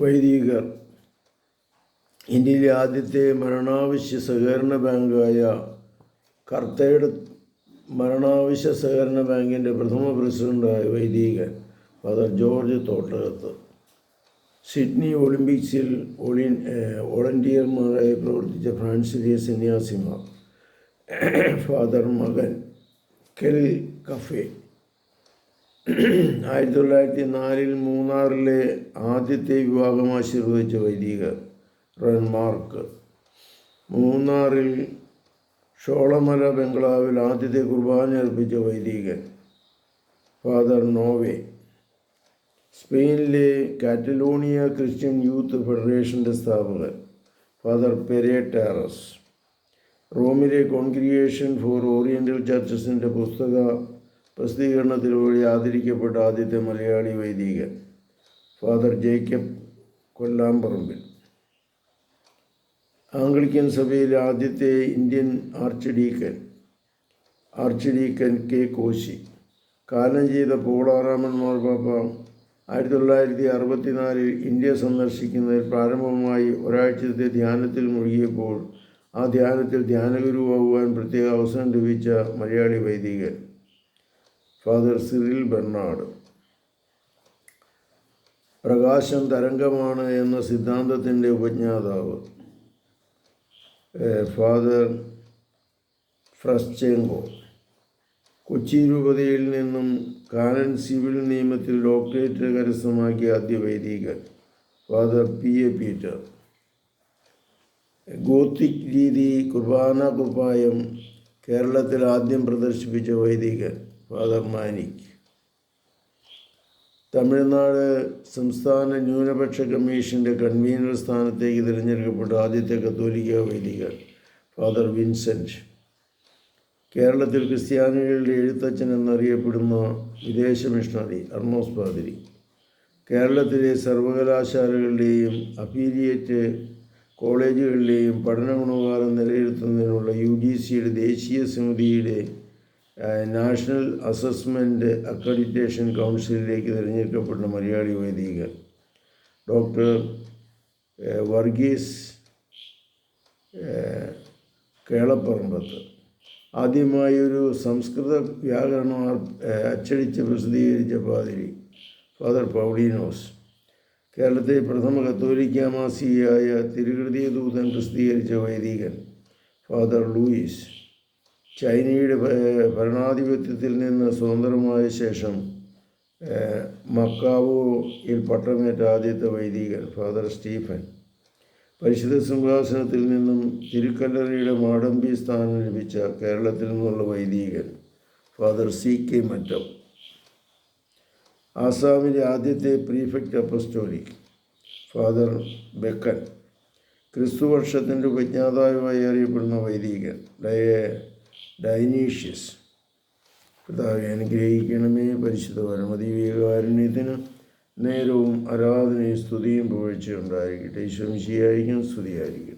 വൈദികർ. ഇന്ത്യയിലെ ആദ്യത്തെ മരണാവശ്യ സഹകരണ ബാങ്കായ കർത്തയുടെ മരണാവശ്യ സഹകരണ ബാങ്കിന്റെ പ്രഥമ പ്രസിഡന്റായ വൈദികൻ ഫാദർ ജോർജ് തോട്ടകത്ത്. സിഡ്നി ഒളിമ്പിക്സിൽ ഒളി വോളണ്ടിയർമാരായി പ്രവർത്തിച്ച ഫ്രാൻസിലെ സന്യാസിമാർ. ഫാദർ മകൻ കെൽ കഫേ. ആയിരത്തി തൊള്ളായിരത്തി നാലിൽ മൂന്നാറിലെ ആദ്യത്തെ വിവാഹം ആശീർവദിച്ച വൈദികർ റൺമാർക്ക് മൂന്നാറിൽ ഷോളമല ബംഗ്ലാവിൽ ആദ്യത്തെ കുർബാന അർപ്പിച്ച വൈദികൻ ഫാദർ നോവെ. സ്പെയിനിലെ കാറ്റലോണിയ ക്രിസ്ത്യൻ യൂത്ത് ഫെഡറേഷന്റെ സ്ഥാപകൻ ഫാദർ പെരേറ്റാറസ് റോമിലെ കോൺഗ്രിയേഷൻ ഫോർ ഓറിയന്റൽ ചർച്ചസിന്റെ പുസ്തക പ്രസിദ്ധീകരണത്തിലൂടെ ആദരിക്കപ്പെട്ട ആദ്യത്തെ മലയാളി വൈദികൻ ഫാദർ ജേക്കബ് കൊല്ലാമ്പറമ്പിൽ. ആംഗ്ലിക്കൻ സഭയിലെ ആദ്യത്തെ Indian arch arch K Koshy. കാലം ചെയ്ത പോളാറാമൻ മാർപ്പാപ്പ ആയിരത്തി തൊള്ളായിരത്തി അറുപത്തിനാലിൽ ഇന്ത്യ സന്ദർശിക്കുന്നതിൽ പ്രാരംഭമായി ഒരാഴ്ചത്തെ ധ്യാനത്തിൽ മുഴുകിയപ്പോൾ ആ ധ്യാനത്തിൽ ധ്യാനഗുരുവാകുവാൻ പ്രത്യേക അവസരം ലഭിച്ച മലയാളി വൈദികൻ. Father Cyril Bernard. പ്രകാശം തരംഗമാണ് എന്ന സിദ്ധാന്തത്തിന്റെ ഉപജ്ഞാതാവ് ഫാദർ ഫ്രസ്റ്റേങ്കോ കൊച്ചി രൂപതയിൽ നിന്നും കാനൻ സിവിൽ നിയമത്തിൽ ഡോക്ടറേറ്റ് കരസ്ഥമാക്കിയ ആദ്യ വൈദികൻ father P. A. Peter. Gothic രീതി കുർബാന കുപ്പായം കേരളത്തിൽ ആദ്യം പ്രദർശിപ്പിച്ച വൈദികൻ ഫാദർ മാനിക് തമിഴ്നാട് സംസ്ഥാന ന്യൂനപക്ഷ കമ്മീഷന്റെ കൺവീനർ സ്ഥാനത്തേക്ക് തിരഞ്ഞെടുക്കപ്പെട്ട ആദ്യത്തെ കത്തോലിക്ക വൈദികൻ ഫാദർ വിൻസെന്റ് കേരളത്തിൽ ക്രിസ്ത്യാനികളുടെ എഴുത്തച്ഛൻ എന്നറിയപ്പെടുന്ന വിദേശ മിഷണറി അർമോസ് പാതിരി. കേരളത്തിലെ സർവകലാശാലകളുടെയും അഫീലിയേറ്റ് കോളേജുകളിലെയും പഠന ഗുണകാലം നിലനിർത്തുന്നതിനുള്ള യു ജി സിയുടെ ദേശീയ സമിതിയുടെ നാഷണൽ അസസ്മെന്റ് അക്രഡിറ്റേഷൻ കൗൺസിലിലേക്ക് തിരഞ്ഞെടുക്കപ്പെട്ട മലയാളി വൈദികൾ ഡോക്ടർ വർഗീസ് കേളപ്പറമ്പത്ത്. ആദ്യമായി ഒരു സംസ്കൃത വ്യാകരണം അച്ചടിച്ച് പ്രസിദ്ധീകരിച്ച പാതിരി ഫാദർ പൗഡീനോസ് കേരളത്തിലെ പ്രഥമ കത്തോലിക്ക മാസികയായ തിരുകൃതി ദൂതൻ പ്രസിദ്ധീകരിച്ച വൈദികൻ ഫാദർ ലൂയിസ്. ചൈനയുടെ ഭരണാധിപത്യത്തിൽ നിന്ന് സ്വതന്ത്രമായ ശേഷം മക്കാവോയിൽ പട്ടമേറ്റ ആദ്യത്തെ വൈദികൻ ഫാദർ സ്റ്റീഫൻ. പരിശുദ്ധ സിംഹാസനത്തിൽ നിന്നും തിരുക്കല്ലറയുടെ മാടമ്പി സ്ഥാനം ലഭിച്ച കേരളത്തിൽ നിന്നുള്ള വൈദികൻ ഫാദർ സി കെ മറ്റം. ആസാമിലെ ആദ്യത്തെ പ്രീഫെക്റ്റ് അപ്പസ്റ്റോലിക് ഫാദർ ബെക്കൻ. ക്രിസ്തുവർഷത്തിന്റെ ഉപജ്ഞാതാവുമായി അറിയപ്പെടുന്ന വൈദികൻ ഡയ ഡൈനീഷ്യസ്. കർത്താവെ അനുഗ്രഹിക്കണമേ പരിശുദ്ധ പരമതി വിവേകാരുണ്യത്തിന് നേരവും ആരാധനയും സ്തുതിയും പുകഴ്ചയുണ്ടായിരിക്കട്ടെ ഈശ്വംശിയായിരിക്കും സ്തുതിയായിരിക്കും